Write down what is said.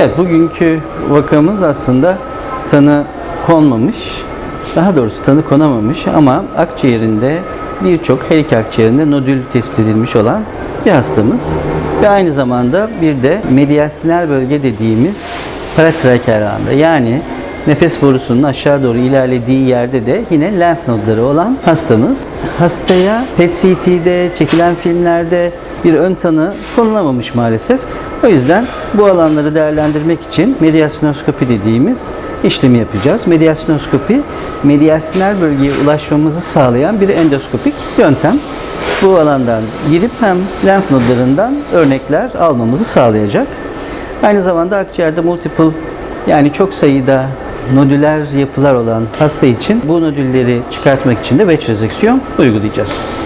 Evet, bugünkü vakamız aslında tanı konmamış. Daha doğrusu tanı konamamış ama akciğerinde birçok her iki akciğerinde nodül tespit edilmiş olan bir hastamız. Ve aynı zamanda bir de mediastinal bölge dediğimiz paratrakeal alanda yani nefes borusunun aşağı doğru ilerlediği yerde de yine lenf nodları olan hastamız. Hastaya PET-CT'de, çekilen filmlerde bir ön tanı konulamamış maalesef. O yüzden bu alanları değerlendirmek için mediastinoskopi dediğimiz işlemi yapacağız. Mediastinoskopi, mediastinal bölgeye ulaşmamızı sağlayan bir endoskopik yöntem. Bu alandan girip hem lenf nodlarından örnekler almamızı sağlayacak. Aynı zamanda akciğerde multiple yani çok sayıda nodüler yapılar olan hasta için bu nodülleri çıkartmak için de veç rezeksiyon uygulayacağız.